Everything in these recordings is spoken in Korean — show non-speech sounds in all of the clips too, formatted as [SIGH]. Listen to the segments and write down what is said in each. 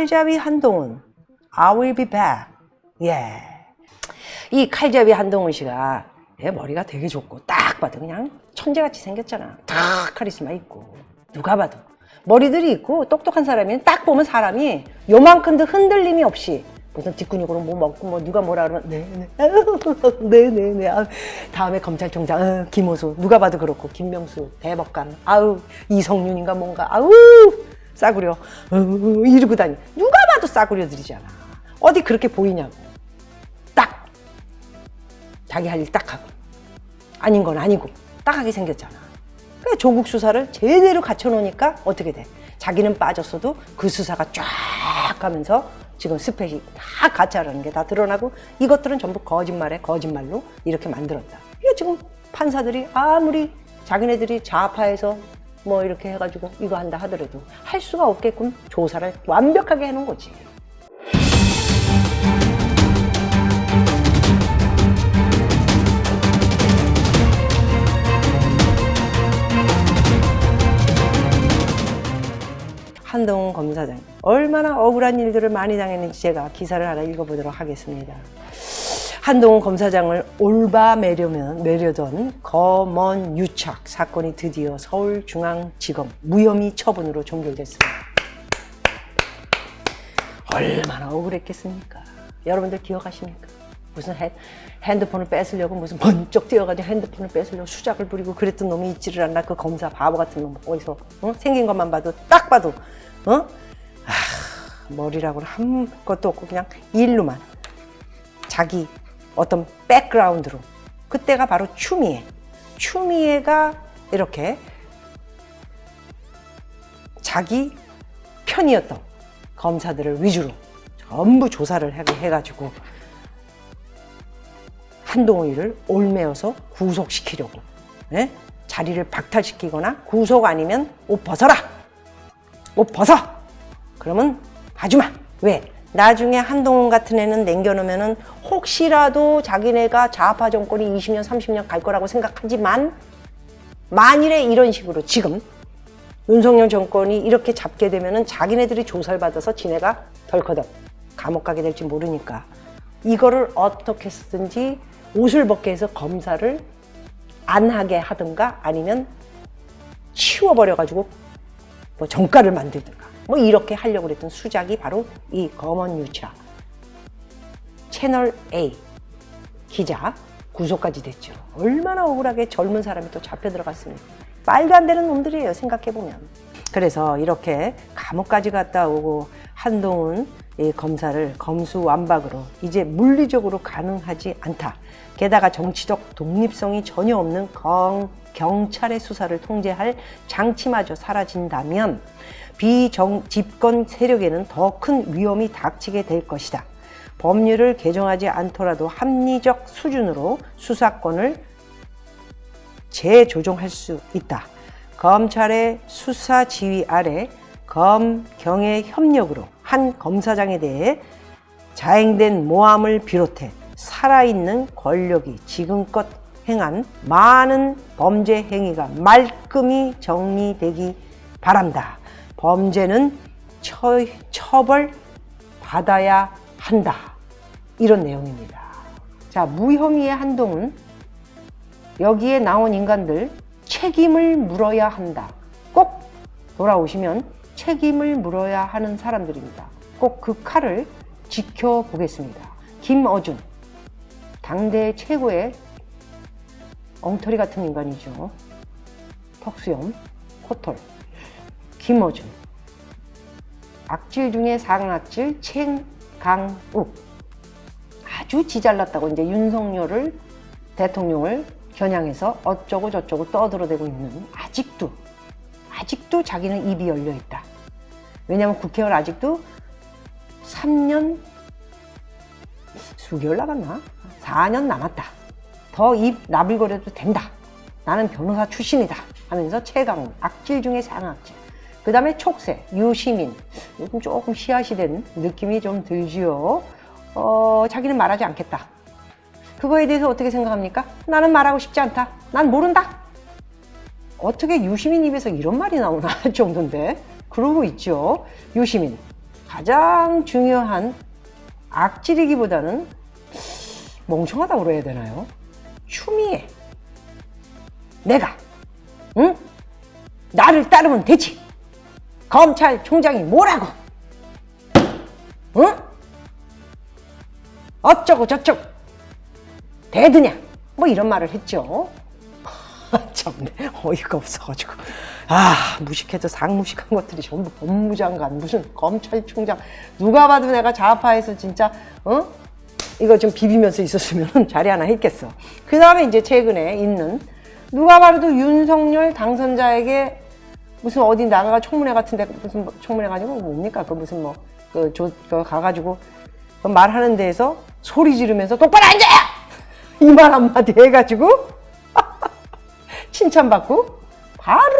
칼잡이 한동훈, I will be back. 예. 이 칼잡이 한동훈 씨가 예, 머리가 되게 좋고 딱 봐도 그냥 천재같이 생겼잖아. 딱 카리스마 있고. 누가 봐도. 머리들이 있고 똑똑한 사람이 딱 보면 사람이 요만큼도 흔들림이 없이 무슨 뒷근육으로 뭐 먹고 뭐 누가 뭐라 그러면 네네. 네네네. 아, 다음에 검찰총장 어, 김호수. 누가 봐도 그렇고. 김명수 대법관. 아우 이성윤인가 뭔가. 아우 싸구려 어, 이러고 다니 누가 봐도 싸구려들이잖아 어디 그렇게 보이냐고 딱 자기 할 일 딱 하고 아닌 건 아니고 딱 하게 생겼잖아. 그래 조국 수사를 제대로 갖춰놓으니까 어떻게 돼? 자기는 빠졌어도 그 수사가 쫙 가면서 지금 스펙이 다 가짜라는 게 다 드러나고 이것들은 전부 거짓말에 거짓말로 이렇게 만들었다. 이게 지금 판사들이 아무리 자기네들이 좌파에서 뭐 이렇게 해가지고 이거 한다 하더라도 할 수가 없게끔 조사를 완벽하게 해놓은 거지. 한동훈 검사장 얼마나 억울한 일들을 많이 당했는지 제가 기사를 하나 읽어보도록 하겠습니다. 한동훈 검사장을 올바매려면 매려던 검언 유착 사건이 드디어 서울중앙지검 무혐의 처분으로 종결됐습니다. 얼마나 억울했겠습니까? 여러분들 기억하십니까? 무슨 핸, 핸드폰을 뺏으려고 무슨 번쩍 뛰어가지고 핸드폰을 뺏으려고 수작을 부리고 그랬던 놈이 있지를 않나 그 검사 바보 같은 놈 어디서 어? 생긴 것만 봐도 딱 봐도 어? 아, 머리라고는 한 것도 없고 그냥 일로만 자기 어떤 백그라운드로. 그때가 바로 추미애. 추미애가 이렇게 자기 편이었던 검사들을 위주로 전부 조사를 해- 해가지고 한동훈이를 올매어서 구속시키려고 예? 자리를 박탈시키거나 구속 아니면 옷 벗어라! 옷 벗어! 그러면 하지마! 왜 나중에 한동훈 같은 애는 남겨놓으면은 혹시라도 자기네가 좌파 정권이 20년 30년 갈 거라고 생각하지만 만일에 이런 식으로 지금 윤석열 정권이 이렇게 잡게 되면은 자기네들이 조사를 받아서 지네가 덜커덕 감옥 가게 될지 모르니까 이거를 어떻게 쓰든지 옷을 벗게 해서 검사를 안 하게 하든가 아니면 치워버려가지고 뭐 정가를 만들든가 뭐 이렇게 하려고 그랬던 수작이 바로 이 검언 유차 채널 A 기자 구속까지 됐죠. 얼마나 억울하게 젊은 사람이 또 잡혀 들어갔습니까? 말도 안 되는 놈들이에요, 생각해 보면. 그래서 이렇게 감옥까지 갔다 오고 한동훈 이 검사를 검수완박으로 이제 물리적으로 가능하지 않다. 게다가 정치적 독립성이 전혀 없는 경, 경찰의 수사를 통제할 장치마저 사라진다면 비정 집권 세력에는 더 큰 위험이 닥치게 될 것이다. 법률을 개정하지 않더라도 합리적 수준으로 수사권을 재조정할 수 있다. 검찰의 수사 지휘 아래 검경의 협력으로 한 검사장에 대해 자행된 모함을 비롯해 살아있는 권력이 지금껏 행한 많은 범죄 행위가 말끔히 정리되기 바란다. 범죄는 처, 처벌 받아야 한다. 이런 내용입니다. 자, 무혐의의 한동훈. 여기에 나온 인간들 책임을 물어야 한다. 꼭 돌아오시면 책임을 물어야 하는 사람들입니다. 꼭 그 칼을 지켜보겠습니다. 김어준. 당대 최고의 엉터리 같은 인간이죠. 턱수염, 코털. 김어준. 악질 중에 상악질 챙강욱. 아주 지잘났다고 이제 윤석열을 대통령을 겨냥해서 어쩌고 저쩌고 떠들어대고 있는 아직도 아직도 자기는 입이 열려 있다. 왜냐하면 국회의원 아직도 3년 수개월 남았나? 4년 남았다. 더 입 나불거려도 된다. 나는 변호사 출신이다. 하면서 최강 악질 중에 상악질. 그 다음에 촉새, 유시민. 요즘 조금 씨앗이 된 느낌이 좀 들지요. 어, 자기는 말하지 않겠다. 그거에 대해서 어떻게 생각합니까? 나는 말하고 싶지 않다. 난 모른다. 어떻게 유시민 입에서 이런 말이 나오나 할 [LAUGHS] 정도인데. 그러고 있죠. 유시민. 가장 중요한 악질이기보다는 멍청하다고 그래야 되나요? 추미애. 내가, 응? 나를 따르면 되지. 검찰총장이 뭐라고? 응? 어쩌고 저쩌고. 대드냐? 뭐 이런 말을 했죠. 참네 어이가 없어가지고 아 무식해도 상무식한 것들이 전부 법무장관 무슨 검찰총장 누가 봐도 내가 좌파에서 진짜 어 이거 좀 비비면서 있었으면 [LAUGHS] 자리 하나 했겠어. 그 다음에 이제 최근에 있는 누가 봐도 윤석열 당선자에게 무슨 어디 나가가 청문회 같은데 무슨 뭐 청문회가 아니고 뭡니까? 그 무슨 뭐그조 그 가가지고 그 말하는 데에서 소리 지르면서 똑바로 앉아요 [LAUGHS] 이말 한마디 해가지고 [LAUGHS] 칭찬받고 바로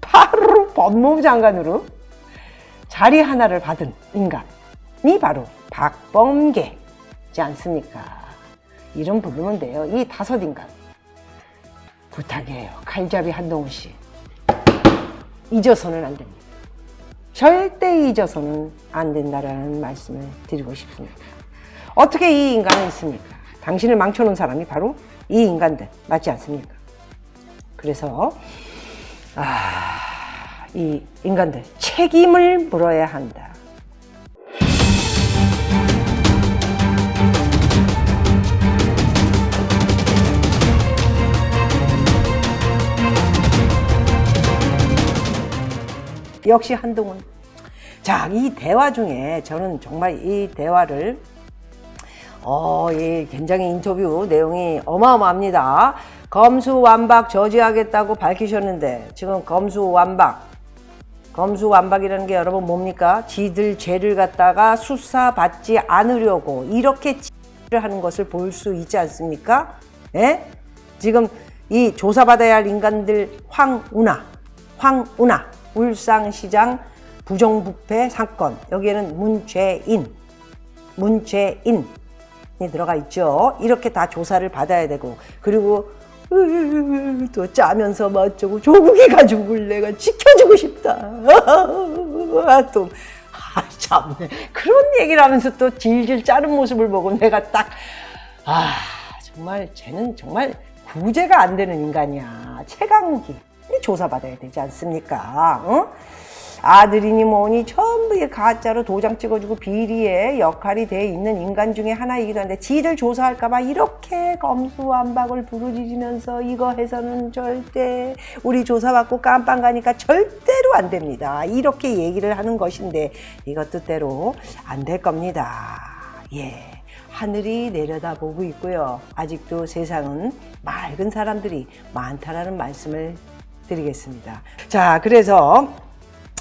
바로 법무부 장관으로 자리 하나를 받은 인간이 바로 박범계지 않습니까? 이름 부르면 돼요. 이 다섯 인간 부탁이에요. 칼잡이 한동훈 씨 잊어서는 안 됩니다. 절대 잊어서는 안 된다라는 말씀을 드리고 싶습니다. 어떻게 이 인간은 있습니까? 당신을 망쳐놓은 사람이 바로 이 인간들 맞지 않습니까? 그래서 아, 이 인간들 책임을 물어야 한다. 역시 한동훈. 자, 이 대화 중에 저는 정말 이 대화를 어, 예, 굉장히 인터뷰 내용이 어마어마합니다. 검수완박 저지하겠다고 밝히셨는데 지금 검수완박 검수완박이라는 게 여러분 뭡니까? 지들 죄를 갖다가 수사받지 않으려고 이렇게 를 하는 것을 볼 수 있지 않습니까? 예? 지금 이 조사받아야 할 인간들 황운하, 황운하, 울상시장 부정부패 사건 여기에는 문죄인, 문죄인 이 들어가 있죠. 이렇게 다 조사를 받아야 되고 그리고 또 짜면서 뭐 어쩌고 조국이가 죽을 내가 지켜주고 싶다. [LAUGHS] 또 아, 참네. 그런 얘기를 하면서 또 질질 짜는 모습을 보고 내가 딱, 아, 정말, 쟤는 정말 구제가 안 되는 인간이야. 최강기. 조사받아야 되지 않습니까? 어? 아들이니 뭐니 전부 이 가짜로 도장 찍어주고 비리의 역할이 돼 있는 인간 중에 하나이기도 한데 지들 조사할까봐 이렇게 검수완박을 부르짖으면서 이거 해서는 절대 우리 조사받고 깜빵 가니까 절대로 안 됩니다. 이렇게 얘기를 하는 것인데 이것 뜻대로 안 될 겁니다. 예. 하늘이 내려다보고 있고요. 아직도 세상은 맑은 사람들이 많다라는 말씀을 드리겠습니다. 자, 그래서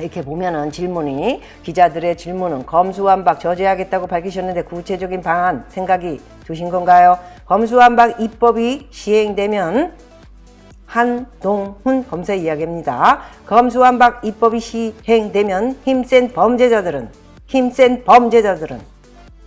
이렇게 보면은 질문이 기자들의 질문은 검수완박 저지하겠다고 밝히셨는데 구체적인 방안 생각이 드신 건가요? 검수완박 입법이 시행되면 한동훈 검사 이야기입니다. 검수완박 입법이 시행되면 힘센 범죄자들은 힘센 범죄자들은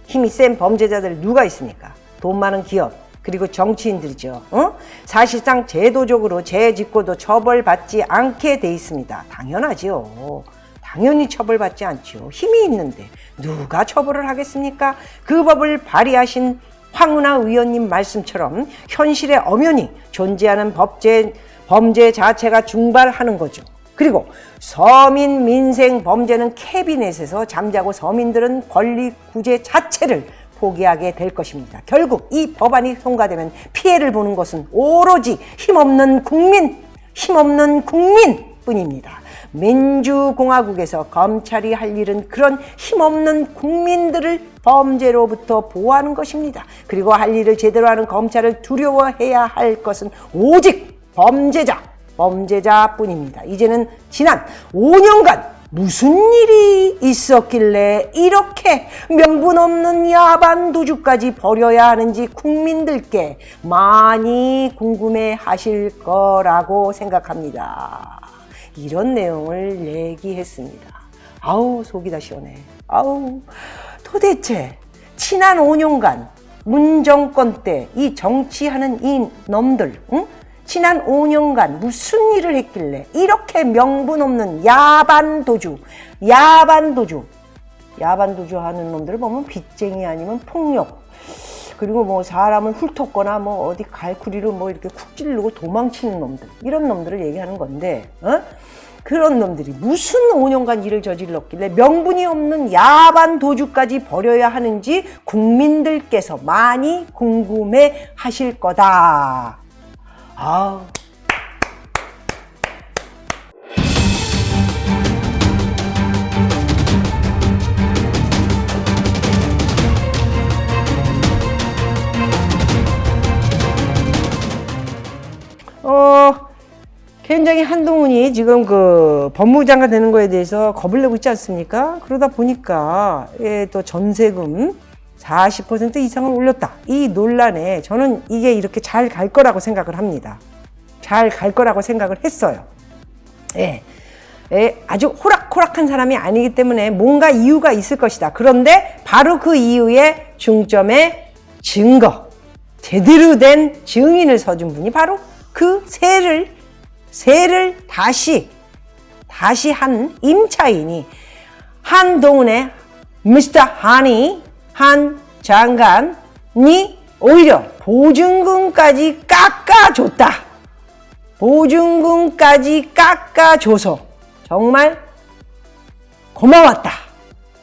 힘이 센 범죄자들 누가 있습니까? 돈 많은 기업 그리고 정치인들이죠. 어? 사실상 제도적으로 재짓고도 처벌받지 않게 돼 있습니다. 당연하지요. 당연히 처벌받지 않죠. 힘이 있는데 누가 처벌을 하겠습니까? 그 법을 발의하신 황운하 의원님 말씀처럼 현실에 엄연히 존재하는 법제, 범죄 자체가 중발하는 거죠. 그리고 서민 민생 범죄는 캐비넷에서 잠자고 서민들은 권리 구제 자체를 포기하게 될 것입니다. 결국 이 법안이 통과되면 피해를 보는 것은 오로지 힘없는 국민, 힘없는 국민 뿐입니다. 민주공화국에서 검찰이 할 일은 그런 힘없는 국민들을 범죄로부터 보호하는 것입니다. 그리고 할 일을 제대로 하는 검찰을 두려워해야 할 것은 오직 범죄자, 범죄자뿐입니다. 이제는 지난 5년간 무슨 일이 있었길래 이렇게 명분 없는 야반 도주까지 벌여야 하는지 국민들께 많이 궁금해 하실 거라고 생각합니다. 이런 내용을 얘기했습니다. 아우, 속이 다 시원해. 아우, 도대체 지난 5년간 문정권 때 이 정치하는 이 놈들, 응? 지난 5년간 무슨 일을 했길래 이렇게 명분 없는 야반 도주, 야반 도주, 야반 도주 하는 놈들을 보면 빚쟁이 아니면 폭력, 그리고 뭐 사람을 훑었거나 뭐 어디 갈구리로 뭐 이렇게 쿡 찌르고 도망치는 놈들, 이런 놈들을 얘기하는 건데, 어? 그런 놈들이 무슨 5년간 일을 저질렀길래 명분이 없는 야반 도주까지 벌여야 하는지 국민들께서 많이 궁금해 하실 거다. 아. 어, 굉장히 한동훈이 지금 그 법무부 장관 되는 거에 대해서 겁을 내고 있지 않습니까? 그러다 보니까 예, 또 전세금 40% 이상을 올렸다. 이 논란에 저는 이게 이렇게 잘 갈 거라고 생각을 합니다. 잘 갈 거라고 생각을 했어요. 예. 예, 아주 호락호락한 사람이 아니기 때문에 뭔가 이유가 있을 것이다. 그런데 바로 그 이유의 중점의 증거, 제대로 된 증인을 서준 분이 바로 그 세를, 세를 다시, 다시 한 임차인이 한동훈의 미스터 하니 한 장관이 오히려 보증금까지 깎아줬다. 보증금까지 깎아줘서 정말 고마웠다.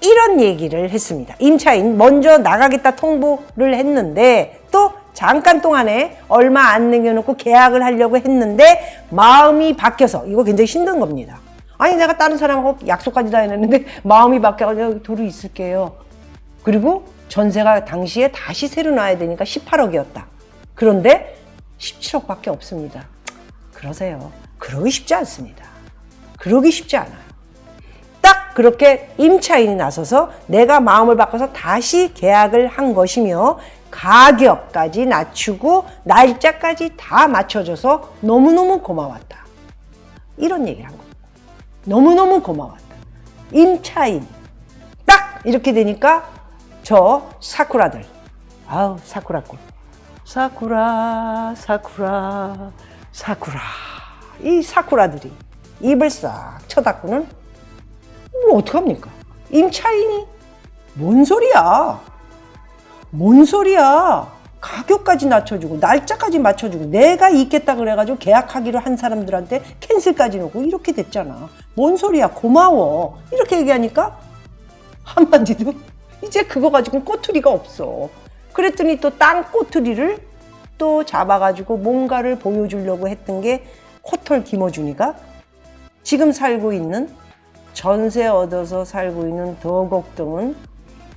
이런 얘기를 했습니다. 임차인 먼저 나가겠다 통보를 했는데 또 잠깐 동안에 얼마 안 남겨놓고 계약을 하려고 했는데 마음이 바뀌어서 이거 굉장히 힘든 겁니다. 아니 내가 다른 사람하고 약속까지 다 해놨는데 마음이 여기 도로 있을게요. 그리고 전세가 당시에 다시 새로 놔야 되니까 18억이었다. 그런데 17억밖에 없습니다. 그러세요. 그러기 쉽지 않습니다. 그러기 쉽지 않아요. 딱 그렇게 임차인이 나서서 내가 마음을 바꿔서 다시 계약을 한 것이며 가격까지 낮추고 날짜까지 다 맞춰줘서 너무너무 고마웠다. 이런 얘기를 한 겁니다. 너무너무 고마웠다. 임차인. 딱 이렇게 되니까 저 사쿠라들. 아우, 사쿠라꿀. 사쿠라, 사쿠라, 사쿠라. 이 사쿠라들이 입을 싹 쳐닫고는 뭐 어떡합니까? 임차인이 뭔 소리야? 뭔 소리야? 가격까지 낮춰주고 날짜까지 맞춰주고 내가 있겠다 그래가지고 계약하기로 한 사람들한테 캔슬까지 놓고 이렇게 됐잖아. 뭔 소리야? 고마워. 이렇게 얘기하니까 한마디도 이제 그거 가지고 꼬투리가 없어. 그랬더니 또 땅 꼬투리를 또 잡아가지고 뭔가를 보여주려고 했던 게 호털 김어준이가 지금 살고 있는 전세 얻어서 살고 있는 도곡동은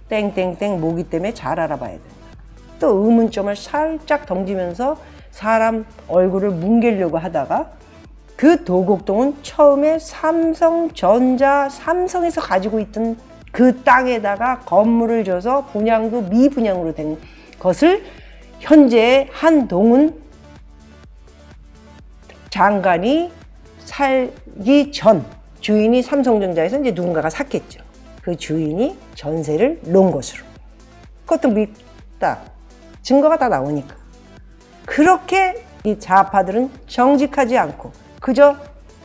땡땡땡 모기 때문에 잘 알아봐야 된다. 또 의문점을 살짝 던지면서 사람 얼굴을 뭉개려고 하다가 그 도곡동은 처음에 삼성전자 삼성에서 가지고 있던 그 땅에다가 건물을 줘서 분양도 미분양으로 된 것을 현재 한동훈 장관이 살기 전 주인이 삼성전자에서 이제 누군가가 샀겠죠. 그 주인이 전세를 놓은 것으로. 그것도 밉다. 증거가 다 나오니까. 그렇게 이 좌파들은 정직하지 않고 그저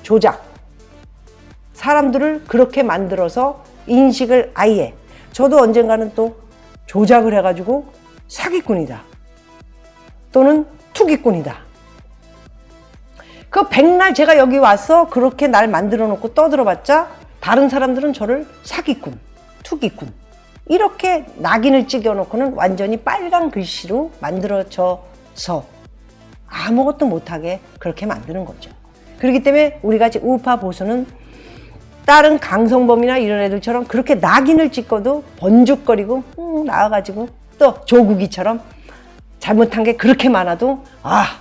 조작. 사람들을 그렇게 만들어서 인식을 아예. 저도 언젠가는 또 조작을 해가지고 사기꾼이다. 또는 투기꾼이다. 그 백날 제가 여기 와서 그렇게 날 만들어 놓고 떠들어봤자 다른 사람들은 저를 사기꾼, 투기꾼 이렇게 낙인을 찍어놓고는 완전히 빨간 글씨로 만들어져서 아무것도 못하게 그렇게 만드는 거죠. 그렇기 때문에 우리 같이 우파 보수는 다른 강성범이나 이런 애들처럼 그렇게 낙인을 찍고도 번죽거리고 음, 나와가지고 또 조국이처럼 잘못한 게 그렇게 많아도 아,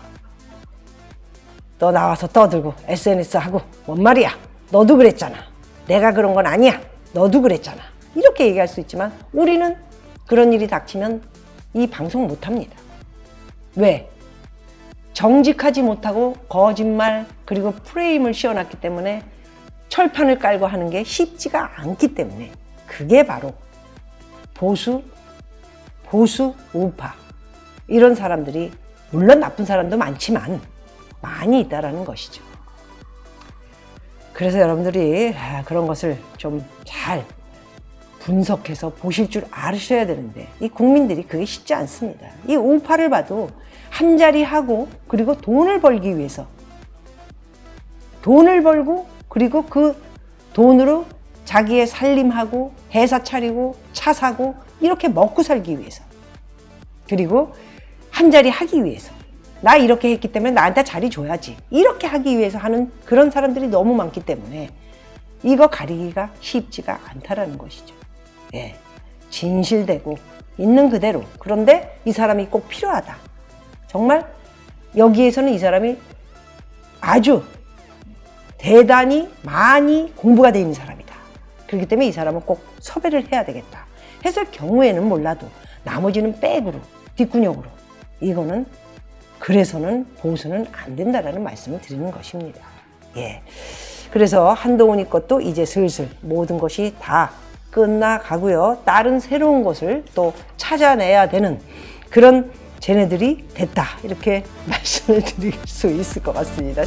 너 나와서 떠들고 SNS 하고 뭔 말이야? 너도 그랬잖아. 내가 그런 건 아니야. 너도 그랬잖아. 이렇게 얘기할 수 있지만 우리는 그런 일이 닥치면 이 방송 못 합니다. 왜? 정직하지 못하고 거짓말 그리고 프레임을 씌워놨기 때문에 철판을 깔고 하는 게 쉽지가 않기 때문에 그게 바로 보수, 보수 우파 이런 사람들이 물론 나쁜 사람도 많지만 많이 있다라는 것이죠. 그래서 여러분들이 아, 그런 것을 좀 잘 분석해서 보실 줄 아셔야 되는데 이 국민들이 그게 쉽지 않습니다. 이 우파를 봐도 한 자리 하고 그리고 돈을 벌기 위해서 돈을 벌고 그리고 그 돈으로 자기의 살림하고 회사 차리고 차 사고 이렇게 먹고 살기 위해서 그리고 한 자리 하기 위해서 나 이렇게 했기 때문에 나한테 자리 줘야지 이렇게 하기 위해서 하는 그런 사람들이 너무 많기 때문에 이거 가리기가 쉽지가 않다라는 것이죠. 예. 진실되고 있는 그대로 그런데 이 사람이 꼭 필요하다. 정말 여기에서는 이 사람이 아주 대단히 많이 공부가 되어 있는 사람이다. 그렇기 때문에 이 사람은 꼭 섭외를 해야 되겠다. 했을 경우에는 몰라도 나머지는 백으로, 뒷구녕으로. 이거는 그래서는 보수는 안 된다라는 말씀을 드리는 것입니다. 예. 그래서 한동훈이 것도 이제 슬슬 모든 것이 다 끝나가고요. 다른 새로운 것을 또 찾아내야 되는 그런 쟤네들이 됐다. 이렇게 [LAUGHS] 말씀을 드릴 수 있을 것 같습니다.